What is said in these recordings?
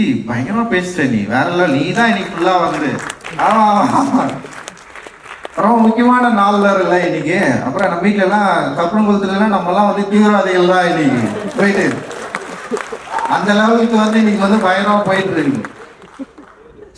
கீர்த்தி பயங்கரமா பேசிட்ட நீ. வேற இல்ல நீ தான் இன்னைக்கு ஃபுல்லா வந்து. ஆமா ஆமா. ரொம்ப முக்கியமான நாள் வேற இல்ல இன்னைக்கு. அப்புறம் நம்ம வீட்ல எல்லாம் கப்பனங்குளத்துல எல்லாம் நம்ம எல்லாம் வந்து தீவிரவாதிகள் தான் இன்னைக்கு. போயிட்டு. அந்த லெவலுக்கு வந்து இன்னைக்கு வந்து பயங்கரமா போயிட்டு இருக்கு.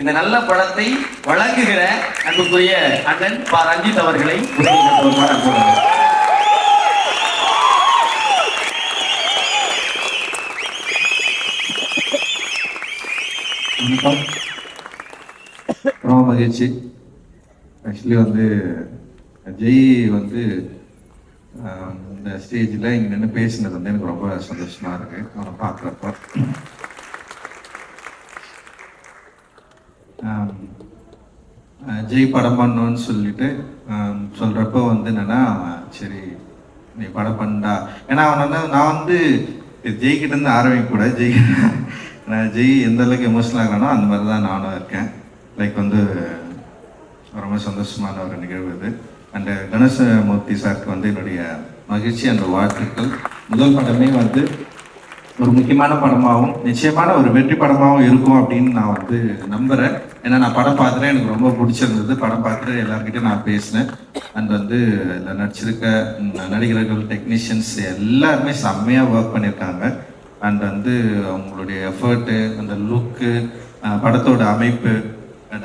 இந்த நல்ல படத்தை வழங்குகிற அன்புக்குரிய அண்ணன் பா. ரஞ்சித் அவர்களை ரொம்ப மகிழ்ச்சி. ஆக்சுவலி வந்து ஜெய் வந்து இந்த ஸ்டேஜில் இங்கே நின்று பேசினது வந்து எனக்கு ரொம்ப சந்தோஷமா இருக்கு. அவனை பார்க்குறப்ப ஜெய் படம் பண்ணணும்னு சொல்லிட்டு சொல்கிறப்போ வந்து என்னன்னா சரி நீ படம் பண்ணா ஏன்னா அவன் வந்து நான் வந்து ஜெய்கிட்ட இருந்து ஆரம்பிக்க கூட ஜெய் நான் ஜெய் எந்த அளவுக்கு எமோஷனல் ஆகிறானோ அந்த மாதிரி தான் நானும் இருக்கேன். லைக் வந்து ரொம்ப சந்தோஷமான ஒரு நிகழ்வு இது. அண்ட் கணேசமூர்த்தி சாருக்கு வந்து என்னுடைய மகிழ்ச்சி அந்த வாழ்த்துக்கள். முதல் படமே வந்து ஒரு முக்கியமான படமாகவும் நிச்சயமான ஒரு வெற்றி படமாகவும் இருக்கும் அப்படின்னு நான் வந்து நம்புறேன். ஏன்னா நான் படம் பார்த்துறேன் எனக்கு ரொம்ப பிடிச்சிருந்தது படம் பார்த்துட்டு எல்லார்கிட்டயும் நான் பேசினேன். அண்ட் வந்து இதில் நடிச்சிருக்க நடிகர்கள் டெக்னீஷியன்ஸ் எல்லாருமே செம்மையாக ஒர்க் பண்ணியிருக்காங்க அண்ட் வந்து அவங்களுடைய எஃபர்ட்டு அந்த லுக்கு படத்தோட அமைப்பு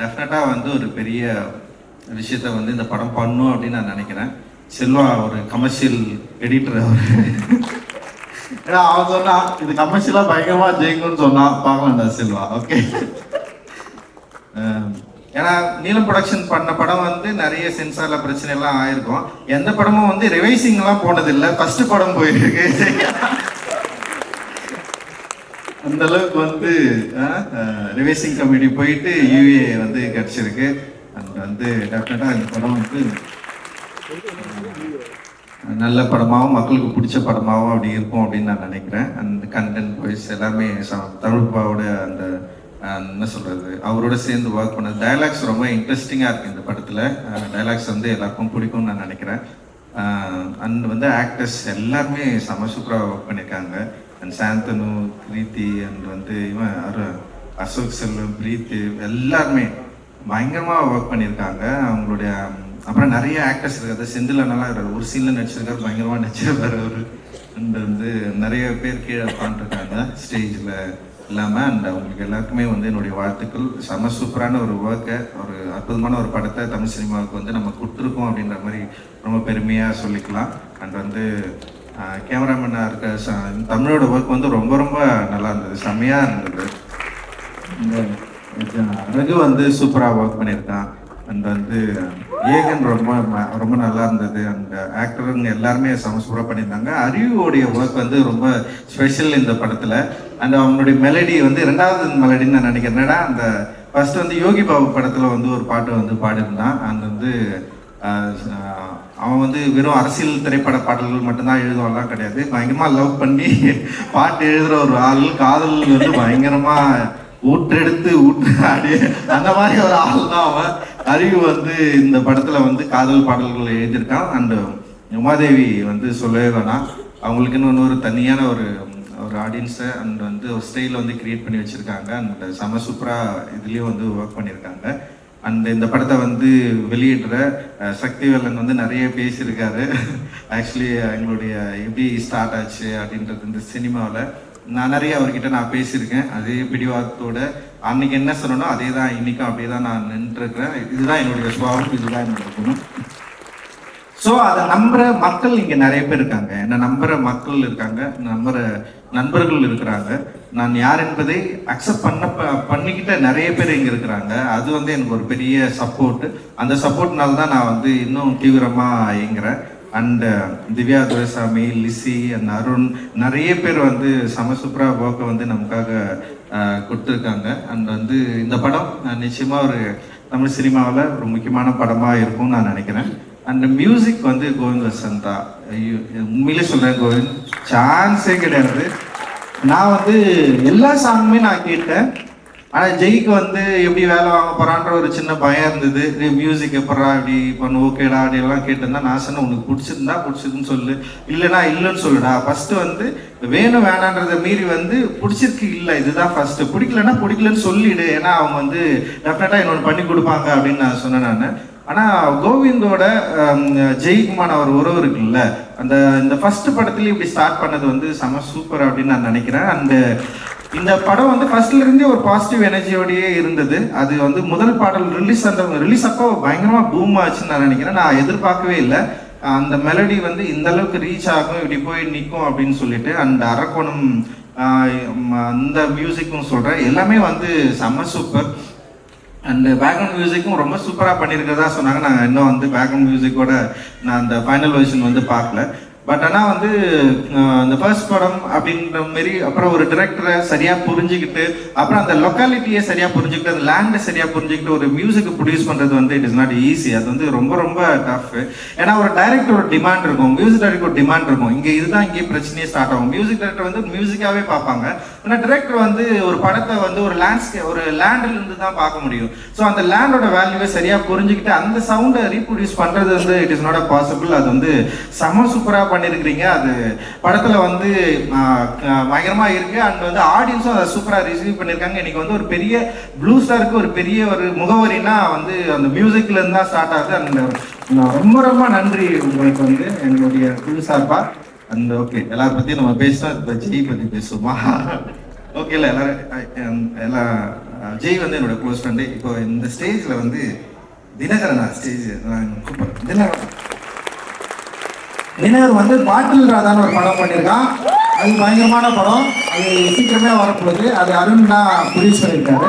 டெஃபினட்டாக வந்து ஒரு பெரிய விஷயத்த வந்து இந்த படம் பண்ணும் அப்படின்னு நான் நினைக்கிறேன். செல்வா ஒரு கமர்ஷியல் எடிட்டர் அவர். ஏன்னா அவன் சொன்னான் இது கமர்ஷியலா பயங்கரமா ஜெயிக்கும்னு சொன்னான் பார்க்கலாம் செல்வா ஓகே ஏன்னா நீலம் ப்ரொடக்ஷன் பண்ண படம் வந்து நிறைய சென்சார்ல பிரச்சனை எல்லாம் ஆயிருக்கும் எந்த படமும் வந்து ரிவைசிங் எல்லாம் போனது இல்லை ஃபர்ஸ்ட் படம் போயிருக்கு அந்த அளவுக்கு வந்து ரிவைசிங் கமிட்டி போயிட்டு யூஏ வந்து கிடைச்சிருக்கு அண்ட் வந்து டெஃபினட்டா இந்த படம் வந்து நல்ல படமாகவும் மக்களுக்கு பிடிச்ச படமாகவும் அப்படி இருக்கும் அப்படின்னு நான் நினைக்கிறேன். அந்த கண்டென்ட் வைஸ் எல்லாமே ச- தமிழ்பாவோட அந்த என்ன சொல்கிறது அவரோட சேர்ந்து ஒர்க் பண்ணது டயலாக்ஸ் ரொம்ப இன்ட்ரெஸ்டிங்காக இருக்குது இந்த படத்தில். டயலாக்ஸ் வந்து எல்லாருக்கும் பிடிக்கும்னு நான் நினைக்கிறேன். அண்ட் வந்து ஆக்டர்ஸ் எல்லாருமே செம சூப்பராக ஒர்க் பண்ணியிருக்காங்க அண்ட் சாந்தனு கிரீத்தி அண்ட் வந்து இவன் அரு- அசோக் செல்வம் பிரீத்து எல்லாருமே பயங்கரமாக ஒர்க் பண்ணியிருக்காங்க அவங்களுடைய அப்புறம் நிறைய ஆக்டர்ஸ் இருக்காது செந்தில் நல்லா இருக்காரு. ஒரு சீனில் நடிச்சிருக்காரு. பயங்கரமாக நடிச்சிருக்காரு அவர். அண்ட் வந்து நிறைய பேர் கீழே உட்காந்துருக்காங்க ஸ்டேஜில் இல்லாமல் அண்ட் அவங்களுக்கு எல்லாருக்குமே வந்து என்னுடைய வாழ்த்துக்கள். செம சூப்பரான ஒரு ஒர்க்கை ஒரு அற்புதமான ஒரு படத்தை தமிழ் சினிமாவுக்கு வந்து நம்ம கொடுத்துருக்கோம் அப்படின்ற மாதிரி ரொம்ப பெருமையாக சொல்லிக்கலாம். அண்ட் வந்து கேமராமேனாக இருக்க தமிழோட ஒர்க் வந்து ரொம்ப ரொம்ப நல்லா இருந்தது. செம்மையாக இருந்தது. அழகு வந்து சூப்பராக ஒர்க் பண்ணியிருக்கான். அண்ட் வந்து ஏகன் ரொம்ப ரொம்ப நல்லா இருந்தது. அந்த ஆக்டருங்க எல்லாருமே செம சூப்பராக பண்ணியிருந்தாங்க. அறிவுடைய ஒர்க் வந்து ரொம்ப ஸ்பெஷல் இந்த படத்தில். அண்ட் அவனுடைய மெலடி வந்து ரெண்டாவது மெலடின்னு நான் நினைக்கிறேன். என்னடா அந்த ஃபர்ஸ்ட் வந்து யோகி பாபு படத்தில் வந்து ஒரு பாட்டு வந்து பாடியிருந்தான். அங்கே வந்து அவன் வந்து வெறும் அரசியல் திரைப்பட பாடல்கள் மட்டும்தான் எழுதுவான்லாம் கிடையாது. பயங்கரமாக லவ் பண்ணி பாட்டு எழுதுகிற ஒரு ஆள் காதல் வந்து பயங்கரமாக ஊற்றெடுத்து ஊற்று ஆடி அந்த மாதிரி ஒரு ஆள் தான் அவன். அறிவு வந்து இந்த படத்துல வந்து காதல் பாடல்கள் எழுதியிருக்கான். அண்ட் உமாதேவி வந்து சொல்லவே வேணாம். அவங்களுக்குன்னு இன்னொரு தனியான ஒரு ஒரு ஆடியன்ஸை அண்ட் வந்து ஒரு ஸ்டைல வந்து கிரியேட் பண்ணி வச்சிருக்காங்க. அண்ட் செம சூப்பராக இதுலேயும் வந்து ஒர்க் பண்ணியிருக்காங்க. அண்ட் இந்த படத்தை வந்து வெளியிடுற சக்திவேலன் வந்து நிறைய பேசியிருக்காரு. ஆக்சுவலி எங்களுடைய எப்படி ஸ்டார்ட் ஆச்சு அப்படின்றது இந்த சினிமாவில் நான் நிறைய அவர்கிட்ட நான் பேசியிருக்கேன். அதே பிடிவாதத்தோட அன்னைக்கு என்ன சொன்னனோ அதே தான் இன்னைக்கும் அப்படியே தான் நான் நின்றுருக்கிறேன். இதுதான் என்னுடைய சுவாபம் இதுதான் என்னுடைய குணம். ஸோ அதை நம்புற மக்கள் இங்க நிறைய பேர் இருக்காங்க. என்ன நம்புற மக்கள் இருக்காங்க நம்புற நண்பர்கள் இருக்கிறாங்க. நான் யார் என்பதை அக்செப்ட் பண்ண ப- பண்ணிக்கிட்ட நிறைய பேர் இங்க இருக்கிறாங்க. அது வந்து எனக்கு ஒரு பெரிய சப்போர்ட் அந்த சப்போர்ட்னால தான் நான் வந்து இன்னும் தீவிரமா இயங்குறேன். And Divya Duraisamy Lizzy and Arun நிறைய பேர் வந்து சமசுப்ரா சூப்பரா ஒர்க்கை வந்து நமக்காக கொடுத்துருக்காங்க. அண்ட் வந்து இந்த படம் நிச்சயமாக ஒரு தமிழ் சினிமாவில் ஒரு முக்கியமான படமாக இருக்கும்னு நான் நினைக்கிறேன். அண்ட் மியூசிக் வந்து கோவிந்த் வசந்தா ஐயோ உண்மையிலே சொல்கிறேன் கோவிந்த். சான்ஸே கிடையாது. நான் வந்து எல்லா சாங்குமே நான் கேட்டேன். ஆனால் ஜெய்க்கு வந்து எப்படி வேலை வாங்க போறான்ற ஒரு சின்ன பயம் இருந்தது. மியூசிக் எப்படா இப்படி பண்ணு ஓகேடா அப்படி எல்லாம் கேட்டிருந்தா நான் சொன்னேன் உனக்கு பிடிச்சிருந்தா பிடிச்சிருக்குன்னு சொல்லு. இல்லைனா இல்லைன்னு சொல்லுடா. ஃபர்ஸ்ட் வந்து வேணும் வேணான்றத மீறி வந்து பிடிச்சிருக்கு இல்லை இதுதான் ஃபர்ஸ்ட் பிடிக்கலன்னா பிடிக்கலன்னு சொல்லிடு. ஏன்னா அவங்க வந்து டெஃபினட்டா இன்னொன்று பண்ணி கொடுப்பாங்க அப்படின்னு நான் சொன்னேன் நான். ஆனால் கோவிந்தோட ஜெய்குமான் அவர் உறவு இருக்குல்ல அந்த இந்த ஃபர்ஸ்ட் படத்துலேயும் இப்படி ஸ்டார்ட் பண்ணது வந்து செம சூப்பர் அப்படின்னு நான் நினைக்கிறேன். அந்த இந்த படம் வந்து ஃபர்ஸ்ட்ல இருந்தே ஒரு பாசிட்டிவ் எனர்ஜியோடயே இருந்தது. அது வந்து முதல் பாடல் ரிலீஸ் அந்த ரிலீஸ் அப்போ பயங்கரமா பூம் ஆச்சுன்னு நான் நினைக்கிறேன். நான் எதிர்பார்க்கவே இல்லை. அந்த மெலடி வந்து இந்த அளவுக்கு ரீச் ஆகும் இப்படி போய் நிற்கும் அப்படின்னு சொல்லிட்டு அந்த அரக்கோணம் அந்த மியூசிக்கும் சொல்றேன். எல்லாமே வந்து செம்ம சூப்பர் அண்ட் பேக்ரவுண்ட் மியூசிக்கும் ரொம்ப சூப்பராக பண்ணியிருக்கிறதா சொன்னாங்க. நாங்கள் இன்னும் வந்து பேக்ரவுண்ட் மியூசிக்கோட நான் அந்த ஃபைனல் வெர்ஷன் வந்து பார்க்கல. பட் ஆனால் வந்து அந்த ஃபர்ஸ்ட் படம் அப்படின்ற மாரி அப்புறம் ஒரு டிரெக்டரை சரியாக புரிஞ்சுக்கிட்டு அப்புறம் அந்த லொக்காலிட்டியை சரியாக புரிஞ்சுக்கிட்டு அந்த லேண்டை சரியாக புரிஞ்சுக்கிட்டு ஒரு மியூசிக் ப்ரொடியூஸ் பண்ணுறது வந்து இட் இஸ் நாட் ஈஸி அது வந்து ரொம்ப ரொம்ப டஃப் ஏன்னா ஒரு டைரக்டர் ஒரு டிமாண்ட் இருக்கும் மியூசிக் டைரக்டர் ஒரு டிமாண்ட் இருக்கும். இங்கே இதுதான் இங்கே பிரச்சனையே ஸ்டார்ட் ஆகும். மியூசிக் டைரக்டர் வந்து மியூசிக்காகவே பார்ப்பாங்க. ஆனால் டிரெக்டர் வந்து ஒரு படத்தை வந்து ஒரு லேண்ட்ஸ்கே ஒரு லேண்டில் இருந்து தான் பார்க்க முடியும். ஸோ அந்த லேண்டோட வேல்யூவை சரியாக புரிஞ்சுக்கிட்டு அந்த சவுண்டை ரீப்ரொடியூஸ் பண்றது வந்து இட் இஸ் நாட் பாசிபிள் அது வந்து செம சூப்பராக பண்ணியிருக்கிறீங்க அது படத்தில் வந்து பயங்கரமாக இருக்குது அண்ட் வந்து ஆடியன்ஸும் அதை சூப்பராக ரிசீவ் பண்ணியிருக்காங்க இன்றைக்கி வந்து ஒரு பெரிய ப்ளூ ஸ்டாருக்கு ஒரு பெரிய ஒரு முகவரினா வந்து அந்த மியூசிக்லேருந்து தான் ஸ்டார்ட் ஆகுது. அண்ட் ரொம்ப ரொம்ப நன்றி உங்களுக்கு வந்து எங்களுடைய குழு சார்பாக அந்த ஓகே எல்லாரும் பற்றியும் நம்ம பேசினோம் இப்போ ஜெய் பத்தி பேசுவோமா? ஓகே இல்லை எல்லாரும் எல்லா எல்லாம் ஜெய் வந்து என்னோட க்ளோஸ் ஃப்ரெண்டு இப்போ இந்த ஸ்டேஜ்ல வந்து தினகரனா ஸ்டேஜ் கூப்பிடுறேன். தினகரன். தினகர் வந்து பாட்டில் ராதான்னு ஒரு படம் பண்ணியிருக்கான் அது பயங்கரமான படம். அது சீக்கிரமே வரப்போகுது. அது அருண் தான் ப்ரொடியூஸ் பண்ணியிருக்காரு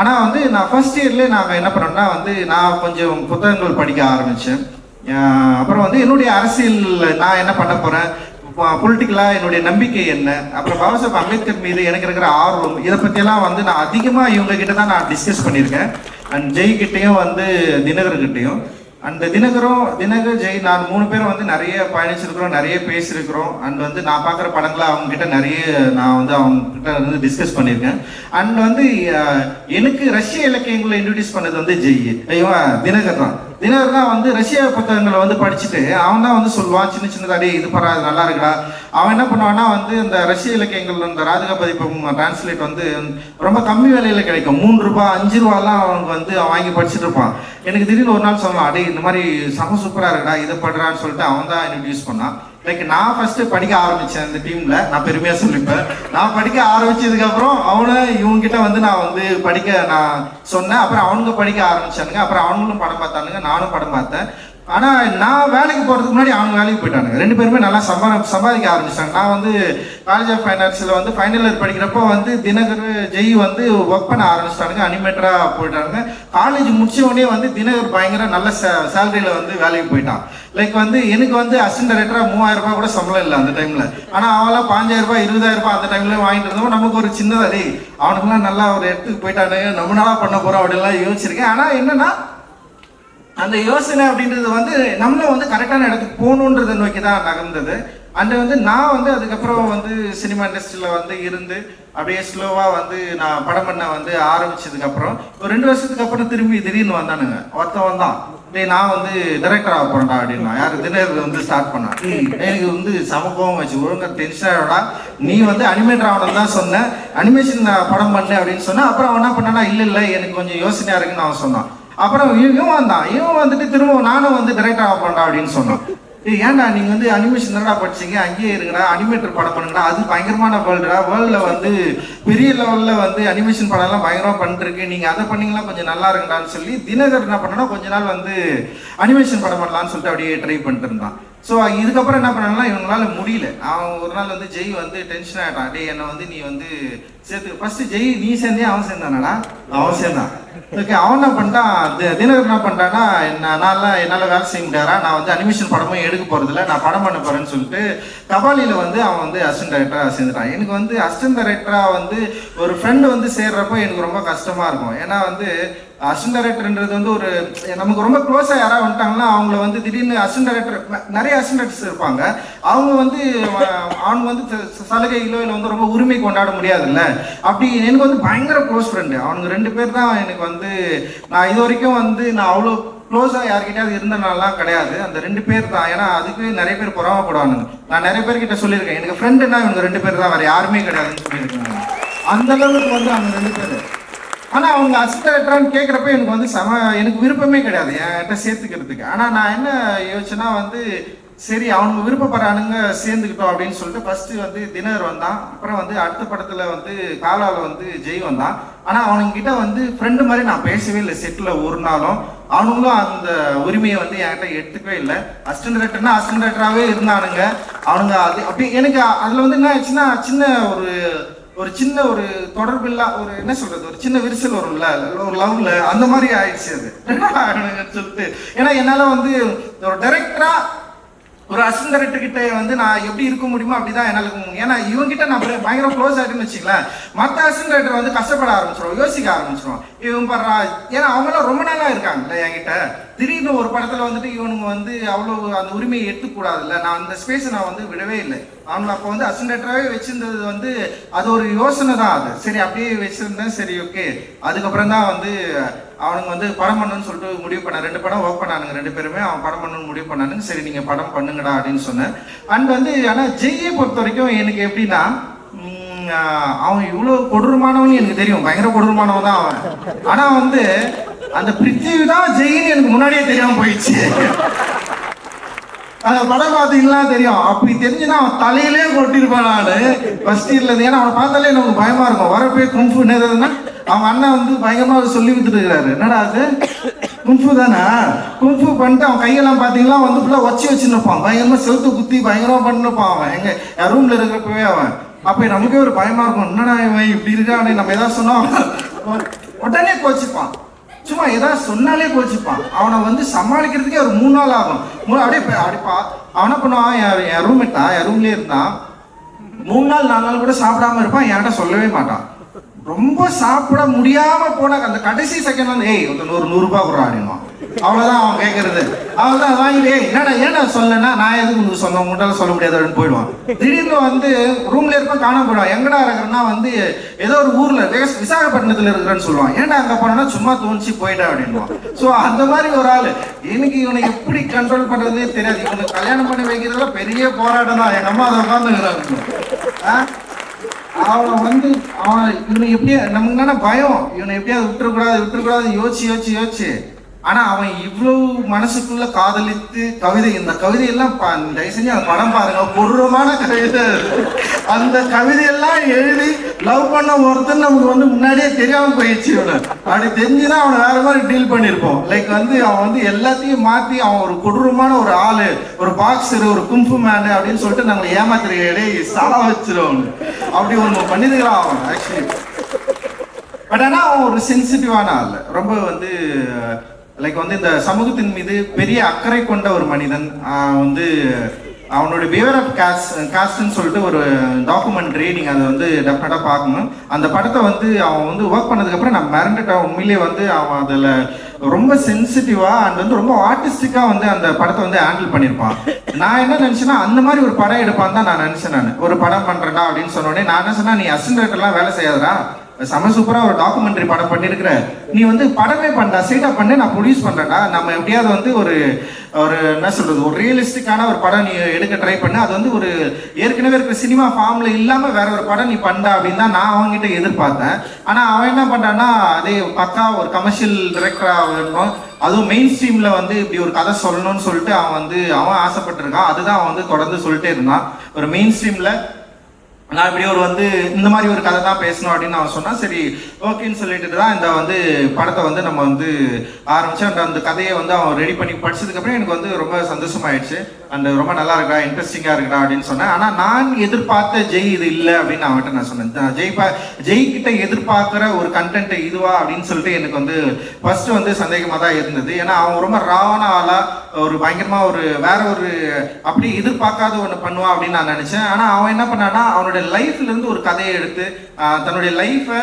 ஆனால் வந்து நான் ஃபர்ஸ்ட் இயர்லேயே நாங்கள் என்ன பண்ணோம்னா வந்து நான் கொஞ்சம் புத்தகங்கள் படிக்க ஆரம்பித்தேன் அப்புறம் வந்து என்னுடைய அரசியல் நான் என்ன பண்ண போகிறேன் பொலிட்டிக்கலாக என்னுடைய நம்பிக்கை என்ன? அப்புறம் பாபா சாஹேப் அம்பேத்கர் மீது எனக்கு இருக்கிற ஆர்வம் இதை பற்றியெல்லாம் வந்து நான் அதிகமாக இவங்க கிட்ட தான் நான் டிஸ்கஸ் பண்ணியிருக்கேன். அண்ட் ஜெய்கிட்டையும் வந்து தினகர்கிட்டையும். அந்த தினகரும் தினகர் ஜெய் நான் மூணு பேரும் வந்து நிறைய பயணிச்சிருக்கிறோம் நிறைய பேசியிருக்கிறோம். அண்ட் வந்து நான் பார்க்குற படங்களை அவங்க கிட்ட நிறைய நான் வந்து அவங்க கிட்ட வந்து டிஸ்கஸ் பண்ணியிருக்கேன். அண்ட் வந்து எனக்கு ரஷ்ய இலக்கியங்களை இன்ட்ரடியூஸ் பண்ணது வந்து ஜெய். ஐயோ தினகர் தான் தினகர் வந்து ரஷ்ய புத்தகங்களை வந்து படிச்சுட்டு அவன் தான் வந்து சொல்லுவான் சின்ன சின்னதா டேய் இது பரா இது நல்லா இருக்குடா. அவன் என்ன பண்ணுவான்னா வந்து இந்த ரஷ்ய இலக்கியங்கள் இந்த ராதிகா பதிப்பு டிரான்ஸ்லேட் வந்து ரொம்ப கம்மி விலையில கிடைக்கும். மூணு ரூபாய் அஞ்சு ரூபாலாம் அவனுக்கு வந்து அவன் வாங்கி படிச்சுட்டு இருப்பான். எனக்கு திடீர்னு ஒரு நாள் சொல்லலாம் அடே இந்த மாதிரி சம சூப்பராக இருக்குடா இதை படுறான்னு சொல்லிட்டு அவன் தான் இன்ட்ரடியூஸ் பண்ணான். லைக் நான் ஃபர்ஸ்ட் படிக்க ஆரம்பிச்சேன் இந்த டீம்ல நான் பெருமையா சொல்லிப்பேன். நான் படிக்க ஆரம்பிச்சதுக்கு அப்புறம் அவனை இவங்க கிட்ட வந்து நான் வந்து படிக்க நான் சொன்னேன். அப்புறம் அவனுங்க படிக்க ஆரம்பிச்சானுங்க. அப்புறம் அவனுங்களும் படம் பார்த்தானுங்க. நானும் படம் பார்த்தேன். ஆனால் நான் வேலைக்கு போகிறதுக்கு முன்னாடி அவங்க வேலைக்கு போயிட்டானுங்க. ரெண்டு பேருமே நல்லா சம்பா சம்பாதிக்க ஆரம்பிச்சாங்க. நான் வந்து காலேஜ் ஆஃப் ஃபைனான்ஸில் வந்து ஃபைனல் இயர் படிக்கிறப்போ வந்து தினகர் ஜெய் வந்து ஒர்க் பண்ண ஆரம்பிச்சிட்டானுங்க. அனிமேட்டராக போயிட்டானுங்க. காலேஜ் முடிச்ச உடனே வந்து தினகர் பயங்கர நல்ல சேலரியில் வந்து வேலைக்கு போயிட்டான். லைக் வந்து எனக்கு வந்து அசிஸ்டன்ட் டைரக்டரா மூவாயிரம் ரூபாய் கூட சம்பளம் இல்லை அந்த டைமில் ஆனால் அவெல்லாம் பாஞ்சாயிரம் ரூபாய் இருபதாயிரம் ரூபாய் அந்த டைம்ல வாங்கிட்டு இருந்தோம் நமக்கு ஒரு சின்னதாக டேய் அவனுக்குலாம் நல்லா ஒரு இடத்துக்கு போயிட்டானுங்க நம்ம நல்லா பண்ண போகிறோம் அப்படின்லாம் யோசிச்சிருக்கேன். ஆனால் என்னன்னா அந்த யோசனை அப்படின்றது வந்து நம்மளும் வந்து கரெக்டான இடத்துக்கு போகணுன்றதை நோக்கி தான் நகர்ந்தது. அண்ட் வந்து நான் வந்து அதுக்கப்புறம் வந்து சினிமா இண்டஸ்ட்ரியில் வந்து இருந்து அப்படியே ஸ்லோவாக வந்து நான் படம் பண்ண வந்து ஆரம்பிச்சதுக்கப்புறம் ஒரு ரெண்டு வருஷத்துக்கு அப்புறம் திரும்பி திடீர்னு வந்தானுங்க. ஒருத்தன் வந்தான். டேய் நான் வந்து டைரக்டர் ஆக போறேன்டா அப்படின்னா யார்? தினகர் வந்து ஸ்டார்ட் பண்ணான். எனக்கு வந்து சமக்கம் வச்சு ஒழுங்காக டென்ஷன் நீ வந்து அனிமேட்டர் ஆகணும் தான் சொன்ன. அனிமேஷன் படம் பண்ணு அப்படின்னு சொன்னேன் அப்புறம் அவன் என்ன பண்ணனா இல்லை இல்லை எனக்கு கொஞ்சம் யோசனையாக இருக்குன்னு அவன் சொன்னான். அப்புறம் இவன் வந்தான். இவன் வந்துட்டு திரும்ப நானும் வந்து டைரக்டர் ஆக அப்படின்னு சொன்னான். ஏன்டா நீங்க வந்து அனிமேஷன் தானடா படிச்சீங்க? அங்கேயே இருங்கடா அனிமேட்டர் படம் பண்ணுங்கடா. அது பயங்கரமான வேர்ல்டுடா வேர்ல்டில் வந்து பெரிய லெவலில் வந்து அனிமேஷன் படம்லாம் பயங்கரமா பண்ணிருக்கு நீங்க அதை பண்ணீங்கன்னா கொஞ்சம் நல்லா இருக்குடான்னு சொல்லி தினகர் என்ன பண்ணனா கொஞ்ச நாள் வந்து அனிமேஷன் படம் பண்ணலாம்னு சொல்லிட்டு அப்படியே ட்ரை பண்ணிட்டு இருந்தான். ஸோ இதுக்கப்புறம் என்ன பண்ணாங்கன்னா இவங்களால முடியல. அவன் ஒரு நாள் வந்து ஜெய் வந்து டென்ஷன் ஆகிட்டான் டே என்னை வந்து நீ வந்து சேர்த்து ஃபர்ஸ்ட் ஜெய் நீ சேர்ந்தே அவன் சேர்ந்தானடா? அவன் சேர்ந்தான். ஓகே அவன் என்ன பண்ணிட்டான்? தினகர் என்ன பண்ணிட்டான்னா என்ன நான்லாம் என்னால் வேலை செய்ய முடியாரா நான் வந்து அனிமேஷன் படமும் எடுக்க போகிறதில்ல நான் படம் பண்ண போகிறேன்னு சொல்லிட்டு கபாலியில் வந்து அவன் வந்து அசிஸ்டன்ட் டைரக்டராக சேர்ந்துட்டான். எனக்கு வந்து அசிஸ்டன்ட் டைரக்டராக வந்து ஒரு ஃப்ரெண்டு வந்து சேர்றப்போ எனக்கு ரொம்ப கஷ்டமாக இருக்கும். ஏன்னா வந்து அசிஸ்டன்ட் டைரக்டர்ன்றது வந்து ஒரு நமக்கு ரொம்ப க்ளோஸாக யாராவது வந்துட்டாங்கன்னா அவங்கள வந்து திடீர்னு அசிஸ்டன்ட் டைரக்டர் நிறைய அசிஸ்டன்ட் டைரக்டர்ஸ் இருப்பாங்க. அவங்க வந்து அவங்க வந்து ச- சலுகைகளோ இல்லை வந்து ரொம்ப உரிமை கொண்டாட முடியாதுல்ல. அப்படி எனக்கு வந்து பயங்கர க்ளோஸ் ஃப்ரெண்டு அவனுங்க ரெண்டு பேர் தான் எனக்கு வந்து நான் இது வரைக்கும் வந்து நான் அவ்வளோ க்ளோஸாக யார்கிட்டயாவது இருந்தனாலாம் கிடையாது. அந்த ரெண்டு பேர் தான். ஏன்னா அதுக்கு நிறைய பேர் பொறாமப்படுவானுங்க. நான் நிறைய பேர்கிட்ட சொல்லியிருக்கேன். எனக்கு ஃப்ரெண்டுன்னா இவங்க ரெண்டு பேர் தான். வேறு யாருமே கிடையாதுன்னு சொல்லியிருக்கேன். அந்த அளவுக்கு வந்து அவங்க ரெண்டு பேர். ஆனா அவங்க அசிஸ்டன்ட் கேட்குறப்ப எனக்கு வந்து செம எனக்கு விருப்பமே கிடையாது என்கிட்ட சேர்த்துக்கிறதுக்கு. ஆனா நான் என்ன யோசிச்சேன்னா வந்து சரி அவனுங்க விருப்பப்படுறானுங்க சேர்ந்துக்கிட்டோம் அப்படின்னு சொல்லிட்டு ஃபர்ஸ்ட் வந்து தினர் வந்தான். அப்புறம் வந்து அடுத்த படத்துல வந்து காலால வந்து ஜெய் வந்தான். ஆனா அவனுங்க கிட்ட வந்து ஃப்ரெண்டு மாதிரி நான் பேசவே இல்லை. செட்டில் ஒரு நாளும் அவனுங்களும் அந்த உரிமையை வந்து என்கிட்ட எடுத்துக்கவே இல்லை. அசிஸ்டன்ட் டைரக்டர்னா அசிஸ்டன்ட் டைரக்டராகவே இருந்தானுங்க. அவனுங்க அது அப்படி எனக்கு அதுல வந்து என்ன ஆச்சுன்னா சின்ன ஒரு ஒரு சின்ன ஒரு தொடர்பில்லா ஒரு என்ன சொல்றது ஒரு சின்ன விரிசல் வரும்ல ஒரு லவ்ல அந்த மாதிரி ஆயிடுச்சு அது. சொல்லிட்டு. ஏன்னா என்னால வந்து ஒரு டைரக்டரா ஒரு அசிஸ்டன்ட் கிட்ட வந்து நான் எப்படி இருக்க முடியுமோ அப்படிதான் என்னால இருக்க முடியும். ஏன்னா இவங்கிட்ட நான் பயங்கர- க்ளோஸ் ஆகிட்டுன்னு வச்சுங்களேன் மற்ற அசிஸ்டன்ட் வந்து கஷ்டப்பட ஆரம்பிச்சிடும் யோசிக்க ஆரம்பிச்சிடும் இவன் பண்றா ஏன்னா அவங்களாம் ரொம்ப நாளா இருக்காங்கல்ல என்கிட்ட. திடீர்னு ஒரு படத்துல வந்துட்டு இவனுங்க வந்து அவ்வளவு அந்த உரிமையை எடுத்துக்கூடாதுல்ல. நான் அந்த ஸ்பேஸை நான் வந்து விடவே இல்லை. அவனுங்க அப்போ வந்து அசிஸ்டன்டாகவே வச்சிருந்தது வந்து அது ஒரு யோசனை தான் அது. சரி அப்படியே வச்சிருந்தேன். சரி ஓகே அதுக்கப்புறம் தான் வந்து அவனுங்க வந்து படம் பண்ணணும்னு சொல்லிட்டு முடிவு பண்ண ரெண்டு படம் ஒர்க் பண்ணானுங்க ரெண்டு பேருமே. அவன் படம் பண்ணணும்னு முடிவு பண்ணானுங்க. சரி நீங்க படம் பண்ணுங்கடா அப்படின்னு சொன்னேன் அண்ட் வந்து ஆனா ஜெய்யை பொறுத்த வரைக்கும் எனக்கு எப்படின்னா அவன் இவ்வளோ கொடூரமானவன் எனக்கு தெரியும். பயங்கர கொடூரமானவன் தான் அவன். ஆனா வந்து அந்த பிரித்திவி தான் ஜெயின்னு எனக்கு முன்னாடியே தெரியாம போயிடுச்சு. அந்த படம் பார்த்தீங்கன்னா தெரியும். அப்படி தெரிஞ்சுன்னா அவன் தலையிலே கொட்டிருப்பான் நானு. ஃபர்ஸ்ட் இயர்ல இருந்து. ஏன்னா அவனை பார்த்தாலே நமக்கு பயமா இருக்கும். வரப்பே கும்ஃபு என்னதுன்னா அவன் அண்ணன் வந்து பயங்கரமா சொல்லி வித்துட்டு இருக்கிறாரு. என்னடா அது? கும்ஃபு தானே? கும்ஃபு பண்ணிட்டு அவன் கையெல்லாம் பார்த்தீங்கன்னா வந்து ஃபுல்லாக வச்சு வச்சுருப்பான் பயங்கரமா செலுத்து குத்தி பயங்கரமா பண்ணிருப்பான் அவன். எங்க? என் ரூம்ல இருக்கிறப்பவே அவன். அப்போ நமக்கே ஒரு பயமா இருக்கும். என்னடா இவன் இப்படி இருக்கானே? நம்ம ஏதாவது சொன்னோம் உடனே கோச்சிப்பான். சும்மா ஏதாவது சொன்னாலே கோச்சிப்பான். அவனை வந்து சமாளிக்கிறதுக்கே ஒரு மூணு நாள் ஆகும். மூணு அப்படியே ப- அவனை பண்ணுவான்? என் என் ரூம்மேட் தான் என் ரூம்லேயே இருந்தான். மூணு நாள் நாலு நாள் கூட சாப்பிடாம இருப்பான். என்கிட்ட சொல்லவே மாட்டான். ரொம்ப சாப்பிட முடியாம போன அந்த கடைசி செகண்ட் வந்து ஏய் ஒரு நூறு நூறு ரூபாய் கொடுறா அப்படின்வான் அவ்வளவுதான் அவன் கேட்கறது அவ்வளவுதான் வாங்கிட்டு ஏய் என்னடா ஏன்டா சொல்லனா நான் எதுக்கு உங்களுக்கு சொன்ன உங்கள்கிட்ட சொல்ல முடியாது அப்படின்னு போயிடுவான். திடீர்னு வந்து ரூம்ல இருப்பான் காண போயிடுவான். எங்கடா இருக்கிறன்னா வந்து ஏதோ ஒரு ஊர்ல விசாகப்பட்டினத்துல இருக்கிறேன்னு சொல்லுவான். ஏன்டா அங்க போனா சும்மா தோணிச்சு போயிட்டா அப்படின்வான் ஸோ அந்த மாதிரி ஒரு ஆளு. எனக்கு இவனை எப்படி கண்ட்ரோல் பண்றதுன்னு தெரியாது. இவனுக்கு கல்யாணம் பண்ணி வைக்கிறதுல பெரிய போராட்டம் தான் எங்க அம்மா அதை உட்காந்து அவனை வந்து அவன் இவனை எப்படியா நமக்கு என்னன்னா பயம்? இவனை எப்படியாவது விட்டுறக்கூடாது விட்டுறக்கூடாது யோசிச்சு யோசிச்சு யோசிச்சு. ஆனா அவன் இவ்வளவு மனசுக்குள்ள காதலித்து கவிதை இந்த கவிதையெல்லாம் பா- தயவு செஞ்சு அந்த படம் பாருங்க. கொடூரமான கவிதை அந்த கவிதையெல்லாம் எழுதி லவ் பண்ண ஒருத்தன் நமக்கு வந்து முன்னாடியே தெரியாம போயிடுச்சு அவனை அப்படி தெரிஞ்சுதான் அவனை வேற மாதிரி டீல் பண்ணிருப்போம் லைக் வந்து அவன் வந்து எல்லாத்தையும் மாத்தி அவன் ஒரு கொடூரமான ஒரு ஆளு ஒரு பாக்ஸர் ஒரு கும்பு மேனு அப்படின்னு சொல்லிட்டு நம்மளை இடையே சாக வச்சிருவோம் அப்படி ஒன்று பண்ணிருக்கிறான் அவன் ஆக்சுவலி பட் ஆனால் அவன் ஒரு சென்சிட்டிவான ஆள். ரொம்ப வந்து லைக் வந்து இந்த சமூகத்தின் மீது பெரிய அக்கறை கொண்ட ஒரு மனிதன் வந்து அவனுடைய பிஹேவியர் ஆஃப் காஸ்ட் காஸ்ட்னு சொல்லிட்டு ஒரு டாக்குமெண்ட்ரி நீங்கள் அதை வந்து டெஃபினட்டாக பார்க்கணும். அந்த படத்தை வந்து அவன் வந்து ஒர்க் பண்ணதுக்கப்புறம் நான் மிரண்டுட்டான் உண்மையிலேயே வந்து அவன் அதில் ரொம்ப சென்சிட்டிவாக அண்ட் வந்து ரொம்ப ஆர்டிஸ்டிக்காக வந்து அந்த படத்தை வந்து ஹேண்டில் பண்ணியிருப்பான். நான் என்ன நினச்சேன்னா அந்த மாதிரி ஒரு படம் எடுப்பான் தான் நான் நினச்சேன் நான். ஒரு படம் பண்ணுறேன்டா அப்படின்னு சொன்னோடனே நான் என்ன சொன்னால் நீ அசிஸ்டன்ட்லாம் வேலை செய்யாதடா. செம சூப்பரா ஒரு டாக்குமெண்ட்ரி படம் பண்ணிருக்கிற. நீ வந்து படமே பண்ணா சீடா பண்ணு நான் ப்ரொடியூஸ் பண்றேன்டா. நம்ம எப்படியாவது வந்து ஒரு ஒரு என்ன சொல்றது ஒரு ரியலிஸ்டிக்கான ஒரு படம் நீ எடுக்க ட்ரை பண்ணு. அது வந்து ஒரு ஏற்கனவே இருக்கிற சினிமா ஃபார்ம்ல இல்லாம வேற ஒரு படம் நீ பண்ணா அப்படின்னு தான் நான் அவன்கிட்ட எதிர்பார்த்தேன். ஆனா அவன் என்ன பண்றான்னா அதே பக்கா ஒரு கமர்ஷியல் டிரெக்டரா வேணும் அதுவும் மெயின் ஸ்ட்ரீம்ல வந்து இப்படி ஒரு கதை சொல்லணும்னு சொல்லிட்டு அவன் வந்து அவன் ஆசைப்பட்டிருக்கான். அதுதான் அவன் வந்து தொடர்ந்து சொல்லிட்டே இருந்தான். ஒரு மெயின் ஸ்ட்ரீம்ல நான் இப்படி ஒரு வந்து இந்த மாதிரி ஒரு கதை தான் பேசணும் அப்படின்னு அவன் சொன்னா சரி ஓகேன்னு சொல்லிட்டு தான் இந்த வந்து படத்தை வந்து நம்ம வந்து ஆரம்பிச்சு அந்த அந்த கதையை வந்து அவன் ரெடி பண்ணி படிச்சதுக்கப்புறம் எனக்கு வந்து ரொம்ப சந்தோஷமாயிடுச்சு. அந்த ரொம்ப நல்லா இருக்கா இன்ட்ரெஸ்டிங்காக இருக்கா அப்படின்னு சொன்னேன். ஆனால் நான் எதிர்பார்த்த ஜெய் இது இல்லை அப்படின்னு அவன்கிட்ட நான் சொன்னேன். ஜெய் பா ஜெய் கிட்ட எதிர்பார்க்குற ஒரு கண்டென்ட் இதுவா அப்படின்னு சொல்லிட்டு எனக்கு வந்து ஃபர்ஸ்ட் வந்து சந்தேகமாக தான் இருந்தது. ஏன்னா அவன் ரொம்ப ராவான ஆளாக ஒரு பயங்கரமாக ஒரு வேற ஒரு அப்படி எதிர்பார்க்காத ஒன்று பண்ணுவான் அப்படின்னு நான் நினச்சேன். ஆனால் அவன் என்ன பண்ணான்னா அவனோட லைஃப்ல இருந்து ஒரு கதையை எடுத்து தன்னுடைய லைஃபை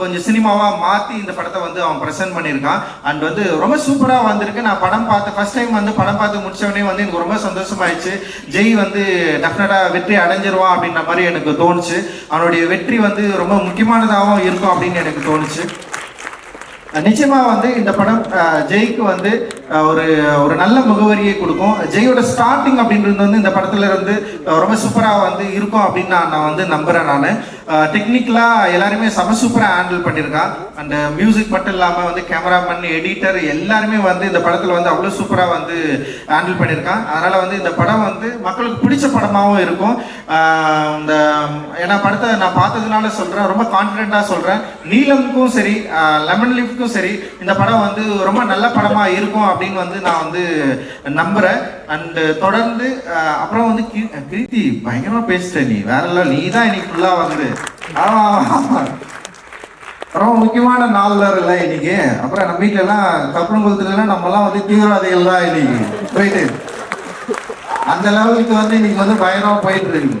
கொஞ்சம் சினிமாவா மாத்தி இந்த படத்தை வந்து அவன் ப்ரெசென்ட் பண்ணியிருக்கான். அண்ட் வந்து ரொம்ப சூப்பரா வந்திருக்கு. நான் படம் பார்த்து ஃபர்ஸ்ட் டைம் வந்து படம் பார்த்து முடிச்சவனே வந்து எனக்கு ரொம்ப சந்தோஷமாயிடுச்சு. ஜெய் வந்து டெஃபினட்டா வெற்றி அடைஞ்சிருவான் அப்படின்ற மாதிரி எனக்கு தோணுச்சு. அவனுடைய வெற்றி வந்து ரொம்ப முக்கியமானதாகவும் இருக்கும் அப்படின்னு எனக்கு தோணுச்சு. நிச்சயமா வந்து இந்த படம் ஜெய்க்கு வந்து ஒரு ஒரு நல்ல முகவரியை கொடுக்கும். ஜெயோட ஸ்டார்டிங் அப்படின்றது வந்து இந்த படத்துல இருந்து ரொம்ப சூப்பரா வந்து இருக்கும் அப்படின்னு நான் நான் வந்து நம்புறேன் நான். டெக்னிக்கலாக எல்லாருமே செம சூப்பராக ஹேண்டில் பண்ணியிருக்கான் அந்த மியூசிக் மட்டும் இல்லாமல் வந்து கேமராமேன் எடிட்டர் எல்லாருமே வந்து இந்த படத்தில் வந்து அவ்வளோ சூப்பராக வந்து ஹேண்டில் பண்ணியிருக்கான் அதனால் வந்து இந்த படம் வந்து மக்களுக்கு பிடிச்ச படமாகவும் இருக்கும். இந்த ஏன்னா படத்தை நான் பார்த்ததுனால சொல்கிறேன் ரொம்ப கான்ஃபிடென்ட்டாக சொல்கிறேன் நீலமுக்கும் சரி லெமன் லிஃப்ட்க்கும் சரி இந்த படம் வந்து ரொம்ப நல்ல படமாக இருக்கும் அப்படின்னு வந்து நான் வந்து நம்புகிறேன் அண்ட் uh, தொடர்ந்து அப்புறம் வந்து கீர்த்தி பயங்கரமாக பேசிட்ட நீ. வேற இல்லை நீ தான் இன்னைக்கு ஃபுல்லாக வந்து ரொம்ப முக்கியமான நாள்ல இல்லை இன்னைக்கு. அப்புறம் நம்ம வீட்டுல எல்லாம் நம்மலாம் நம்ம எல்லாம் வந்து தீவிரவாதிகள் தான் இன்னைக்கு. போயிட்டு அந்த லெவலுக்கு வந்து இன்னைக்கு வந்து பயங்கரமா போயிட்டு இருக்கு.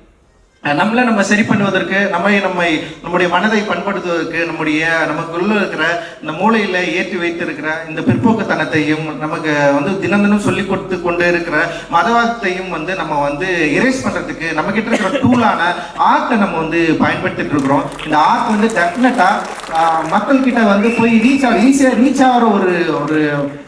நம்மளை நம்ம சரி பண்ணுவதற்கு நம்மை நம்மை நம்முடைய மனதை பண்படுத்துவதற்கு நம்முடைய நமக்குள்ள இருக்கிற இந்த மூளையில ஏற்றி வைத்திருக்கிற இந்த பிற்போக்குத்தனத்தையும் நமக்கு வந்து தினம் தினம் சொல்லி கொடுத்து கொண்டு இருக்கிற மதவாதத்தையும் வந்து நம்ம வந்து இரேஸ் பண்றதுக்கு நம்ம கிட்ட இருக்கிற டூலான ஆர்ட்டை நம்ம வந்து பயன்படுத்திட்டு இருக்கிறோம். இந்த ஆர்ட் வந்து டெஃபினட்டா மக்கள் கிட்ட வந்து போய் ரீச் ஆக ஈஸியாக ரீச் ஆகிற ஒரு ஒரு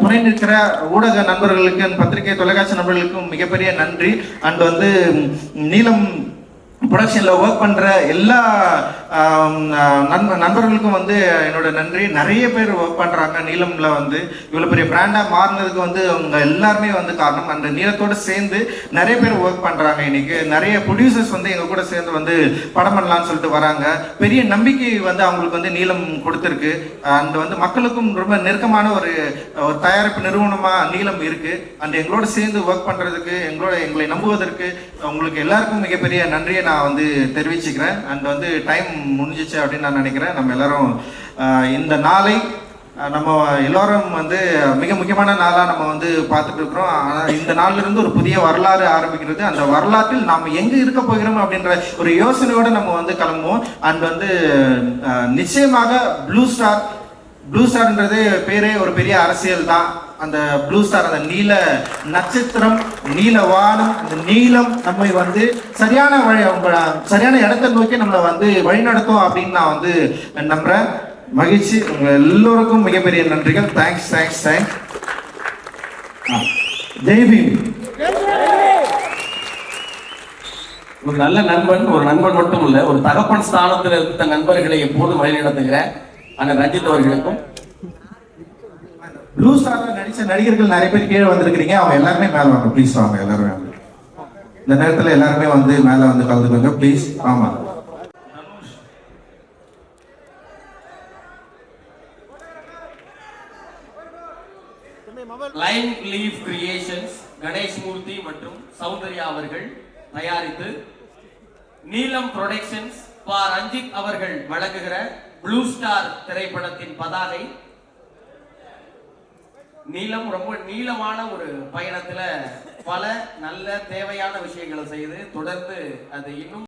துணை நிற்கிற ஊடக நண்பர்களுக்கு பத்திரிகை தொலைக்காட்சி நண்பர்களுக்கும் மிகப்பெரிய நன்றி. அண்ட் வந்து நீளம் ப்ரொடக்ஷனில் ஒர்க் பண்ணுற எல்லா நண்ப நண்பர்களுக்கும் வந்து என்னோட நன்றி. நிறைய பேர் ஒர்க் பண்ணுறாங்க நீளமில் வந்து இவ்வளோ பெரிய பிராண்டாக மாறினதுக்கு வந்து அவங்க எல்லாருமே வந்து காரணம். அந்த நீளத்தோடு சேர்ந்து நிறைய பேர் ஒர்க் பண்ணுறாங்க இன்றைக்கி நிறைய ப்ரொடியூசர்ஸ் வந்து எங்கள் கூட சேர்ந்து வந்து படம் பண்ணலான்னு சொல்லிட்டு வராங்க. பெரிய நம்பிக்கை வந்து அவங்களுக்கு வந்து நீளம் கொடுத்துருக்கு. அண்ட் வந்து மக்களுக்கும் ரொம்ப நெருக்கமான ஒரு ஒரு தயாரிப்பு நிறுவனமாக நீளம் இருக்குது அண்ட் எங்களோட சேர்ந்து ஒர்க் பண்ணுறதுக்கு எங்களோட எங்களை நம்புவதற்கு உங்களுக்கு எல்லாருக்கும் மிகப்பெரிய நன்றியை நான் நான் வந்து தெரிவிச்சுக்கிறேன். அண்ட் வந்து டைம் முடிஞ்சிச்சு அப்படின்னு நான் நினைக்கிறேன். நம்ம எல்லாரும் இந்த நாளை நம்ம எல்லோரும் வந்து மிக முக்கியமான நாளாக நம்ம வந்து பார்த்துட்டு இருக்கிறோம். ஆனால் இந்த நாளிலிருந்து ஒரு புதிய வரலாறு ஆரம்பிக்கிறது. அந்த வரலாற்றில் நாம் எங்கே இருக்க போகிறோம் அப்படின்ற ஒரு யோசனையோடு நம்ம வந்து கிளம்புவோம். அண்ட் வந்து நிச்சயமாக ப்ளூ ஸ்டார் ப்ளூ ஸ்டார்ன்றது பேரே ஒரு பெரிய அரசியல் தான். அந்த ப்ளூ ஸ்டார் அந்த நீல நட்சத்திரம் நீல வானம் அந்த நீலம் நம்மை வந்து சரியான வழி சரியான இடத்தை நோக்கி நம்மளை வந்து வழிநடத்தும் அப்படின்னு நான் வந்து நம்புறேன். மகிழ்ச்சி. உங்க எல்லோருக்கும் மிகப்பெரிய நன்றிகள். தேங்க்ஸ் தேங்க்ஸ் தேங்க்ஸ் ஜெய்பீம் ஒரு நல்ல நண்பன் ஒரு நண்பன் மட்டும் இல்ல ஒரு தகப்பன் ஸ்தானத்தில் இருந்த நண்பர்களை எப்போதும் வழிநடத்துகிற அண்ணன் ரஞ்சித் அவர்களுக்கும் ப்ளூ ஸ்டார்ல நடிச்ச நடிகர்கள் நிறைய பேர் கீழே வந்திருக்கிறீங்க. அவங்க எல்லாருமே மேல வாங்க. ப்ளீஸ் வாங்க எல்லாருமே வாங்க இந்த நேரத்துல எல்லாருமே வந்து மேல வந்து கலந்துக்கோங்க. ப்ளீஸ் ஆமா line leaf creations Ganesh Murthy மற்றும் சௌந்தர்யா அவர்கள் தயாரித்து நீலம் ப்ரொடக்ஷன்ஸ் பா. ரஞ்சித் அவர்கள் வழங்குகிற ப்ளூ ஸ்டார் திரைப்படத்தின் பதாகை. நீளம் ரொம்ப நீளமான ஒரு பயணத்துல பல நல்ல தேவையான விஷயங்களை செய்து தொடர்ந்து அது இன்னும்